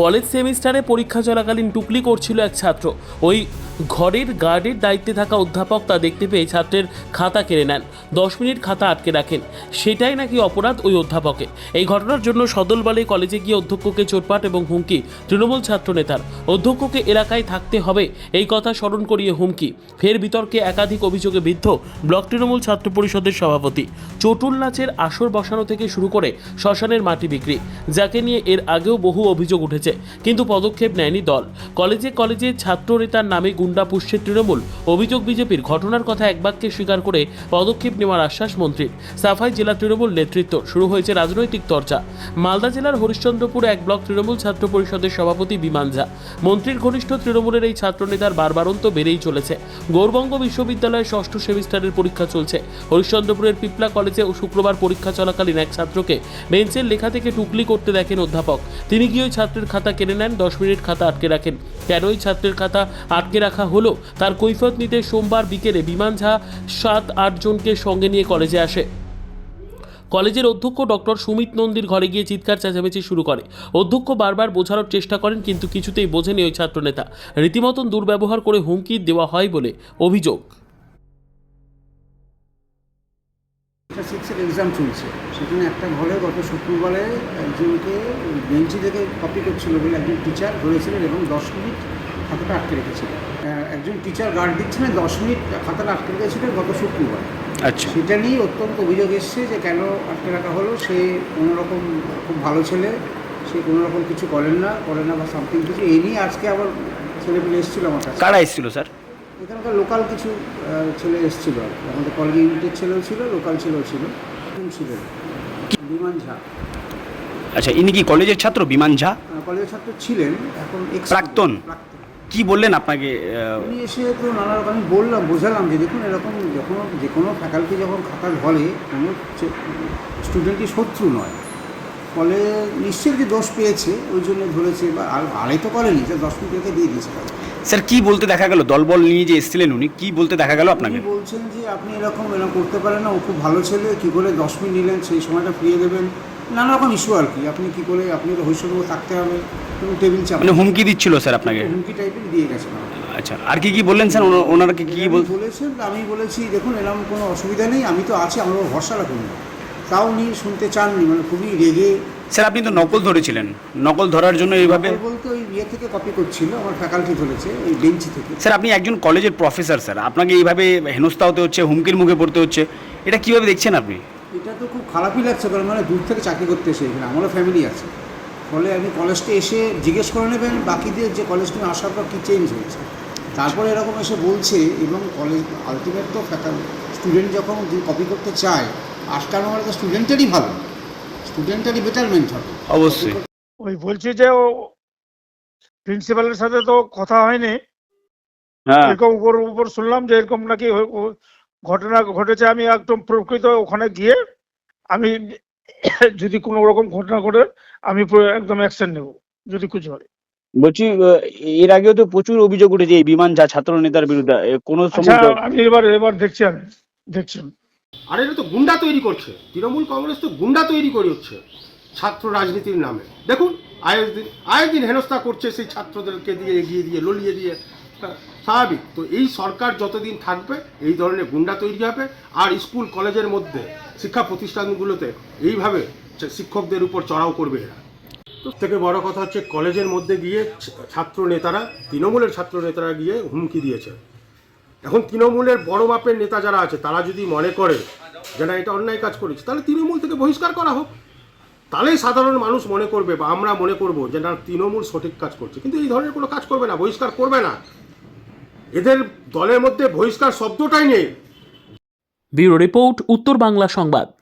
College সেমিস্টারে পরীক্ষা চলাকালীন টুকলি করছিল এক ছাত্র। ওই ঘরের গার্ডের দায়িত্বে থাকা অধ্যাপক তা দেখতে পেয়ে ছাত্রের খাতা কেড়ে নেন। দশ মিনিট খাতা আটকে রাখেন। সেটাই নাকি অপরাধ ওই অধ্যাপকের। এই ঘটনার জন্য সদল বলে কলেজে গিয়ে অধ্যক্ষকে চোটপাট এবং হুমকি। তৃণমূল ছাত্র নেতার অধ্যক্ষকে এলাকায় থাকতে হবে। এই কথা স্মরণ করিয়ে হুমকি। ফের বিতর্কে একাধিক অভিযোগে বিদ্ধ ব্লক তৃণমূল ছাত্র পরিষদের সভাপতি। চটুল নাচের আসর বসানো থেকে শুরু করে শ্মশানের মাটি বিক্রি। যাকে নিয়ে এর আগেও বহু অভিযোগ উঠেছে। কিন্তু পদক্ষেপ নেয়নি দল। কলেজে কলেজে ছাত্র নেতার নামে গুন্ডা পুষ্যের তৃণমূল। অভিযোগ বিজেপির ঘটনার কথা এক বাক্যে স্বীকার করে পদক্ষেপ নেওয়ার আশ্বাস মন্ত্রীর। সাফাই জেলা তৃণমূল নেতৃত্ব। শুরু হয়েছে রাজনৈতিক চর্চা। মালদা জেলার হরিশ্চন্দ্রপুর এক ব্লক তৃণমূল ছাত্র পরিষদের সভাপতি বিমান ঝা। মন্ত্রীর ঘনিষ্ঠ তৃণমূলের এই ছাত্রনেতার বারবারন্ত বেড়েই চলেছে। গৌরবঙ্গ বিশ্ববিদ্যালয়ের ষষ্ঠ সেমিস্টারের পরীক্ষা চলছে। হরিশ্চন্দ্রপুরের পিপলা কলেজে ও শুক্রবার পরীক্ষা চলাকালীন এক ছাত্রকে বেঞ্চের লেখা থেকে টুকলি করতে দেখেন অধ্যাপক। তিনি গিয়ে ছাত্রের খাতা কেড়ে নেন, দশ মিনিট খাতা আটকে রাখেন। কেন ছাত্রের খাতা আটকে রাখা হলো। তার কৈফত নিতে সোমবার বিকেলে বিমান ঝা সাত আটজনকে সঙ্গে নিয়ে কলেজে আসে। কলেজের অধ্যক্ষ ডক্টর সুমিত নন্দীর ঘরে গিয়ে চিৎকার চেঁচামেচি শুরু করে। অধ্যক্ষ বারবার বোঝানোর চেষ্টা করেন, কিন্তু কিছুতেই বোঝেনি ওই ছাত্রনেতা। রীতিমতন দুর্ব্যবহার করে হুমকি দেওয়া হয় বলে অভিযোগ। সিক্সের এক্সাম চলছে। সেখানে একটা ঘরে গত শুক্রবারে একজনকে বেঞ্চি থেকে কপি করছিল বলে একজন টিচার ধরেছিলেন এবং দশ মিনিট খাতাটা আটকে রেখেছিল। একজন টিচার গার্ড দিচ্ছিলেন দশ মিনিট খাতাটা আটকে রেখেছিলেন গত শুক্রবার। আচ্ছা। সেটা নিয়ে অত্যন্ত অভিযোগ এসছে যে কেন আটকে রাখা হলো সে কোনোরকম খুব ভালো ছেলে সে কোনোরকম কিছু করেন না করে না বা সামথিং কিছু। এই নিয়ে আজকে আবার ছেলেপিলে এসেছিল আমার কাছে। কারা এসেছিল স্যার? এখানকার লোকাল কিছু ছেলে এসেছিল। আমাদের কলেজ ইউনিটের ছেলেও ছিল লোকাল ছেলেও ছিল। ছিলেন। বিমান ঝা। আচ্ছা ইনি কি কলেজের ছাত্র? বিমান ঝা? কলেজের ছাত্র ছিলেন এখন প্রাক্তন? প্রাক্তন। কি বললেন আপনাকে উনি এসে তো নানা রকম আমি বললাম বোঝালাম যে দেখুন এরকম যখন যে কোনো ফ্যাকাল্টি যখন খাতা ধরে কোনো স্টুডেন্টই শত্রু নয়। ফলে নিশ্চয়ই যে দোষ পেয়েছে ওই জন্য ধরেছে বা আর আড়াই তো করেনি যে দশ মিনিট রেখে দিয়ে দিয়েছে। স্যার কি বলতে দেখা গেল? দলবল নিয়ে যে এসেছিলেন উনি কি বলতে দেখা গেল আপনাকে? বলছেন যে আপনি এরকম এরকম করতে পারেন না ও খুব ভালো ছেলে কী করে দশ মিনিট নিলেন সেই সময়টা ফিরিয়ে দেবেন। নানা রকম ইস্যু আর কি। আপনি কী করে আপনি তো হৈসঙ্গ থাকতে হবে। টেবিল চাপ মানে হুমকি দিচ্ছিল স্যার আপনাকে? হুমকি টাইপের দিয়ে গেছে। আচ্ছা আর কি কি বললেন স্যার? ওনা- ওনারাকে কি উনি বল বলেছেন আমি বলেছি দেখুন এরকম কোনো অসুবিধা নেই আমি তো আছি আমার উপর ভরসা রাখুন। তাও উনি শুনতে চাননি মানে খুবই রেগে। স্যার আপনি তো নকল ধরেছিলেন। নকল ধরার জন্য এইভাবে নকল বলতে ওই ইয়ে থেকে কপি করছিল আমার ফ্যাকাল্টি ধরেছে ওই বেঞ্চি থেকে। স্যার আপনি একজন কলেজের প্রফেসর স্যার। আপনাকে এইভাবে হেনস্থা হতে হচ্ছে হুমকির মুখে পড়তে হচ্ছে। এটা কীভাবে দেখছেন আপনি? এটা তো খুব খারাপই লাগছে কারণ মানে দূর থেকে চাকরি করতে এসে এখানে আমারও ফ্যামিলি আছে। ফলে আপনি কলেজটা এসে জিজ্ঞেস করে নেবেন বাকিদের যে কলেজ থেকে আসার পর কী চেঞ্জ হয়েছে। তারপরে এরকম এসে বলছে এবং কলেজ আলটিমেট তো স্টুডেন্ট যখন কপি করতে চায় আজকাল আমার তো স্টুডেন্টেরই ভালো স্টুডেন্টেরই বেটারমেন্ট হবে। অবশ্যই। ওই বলছি যে ও প্রিন্সিপালের সাথে তো কথা হয়নি। হ্যাঁ। এরকম উপর উপর শুনলাম যে এরকম নাকি ঘটনা ঘটেছে আমি একদম প্রকৃত ওখানে গিয়ে আমি যদি কোনো রকম ঘটনা ঘটে আমি একদম অ্যাকশন নেব যদি কিছু হয়। বলছি এর আগেও তো প্রচুর অভিযোগ উঠেছে এই বিমান যা ছাত্র নেতার বিরুদ্ধে কোনো আচ্ছা সময় আমি এবার এবার দেখছি আমি দেখছি আর এটা তো গুন্ডা তৈরি করছে। তৃণমূল কংগ্রেস তো গুন্ডা তৈরি করে হচ্ছে ছাত্র রাজনীতির নামে। দেখুন আয়ের দিন আয়ের দিন হেনস্থা করছে সেই ছাত্রদেরকে দিয়ে এগিয়ে দিয়ে ললিয়ে দিয়ে হ্যাঁ, স্বাভাবিক। তো এই সরকার যতদিন থাকবে, এই ধরনের গুন্ডা তৈরি হবে আর স্কুল, কলেজের মধ্যে, শিক্ষা প্রতিষ্ঠানগুলোতে এইভাবে শিক্ষকদের উপর চড়াও করবে এরা। থেকে বড় কথা হচ্ছে কলেজের মধ্যে গিয়ে ছাত্র নেতারা, তৃণমূলের ছাত্র নেতারা গিয়ে হুমকি দিয়েছে। এখন তৃণমূলের বড় মাপের নেতা যারা আছে, তারা যদি মনে করে যে না, এটা অন্যায় কাজ করেছে, তাহলে তৃণমূল থেকে বহিষ্কার করা হোক। তাহলেই সাধারণ মানুষ মনে করবে বা আমরা মনে করব যে না, তৃণমূল সঠিক কাজ করছে। কিন্তু এই ধরনের কোনো কাজ করবে না, বহিষ্কার করবে না। এদের দলের মধ্যে বহিষ্কার শব্দটাই নেই। ব্যুরো রিপোর্ট উত্তর বাংলা সংবাদ।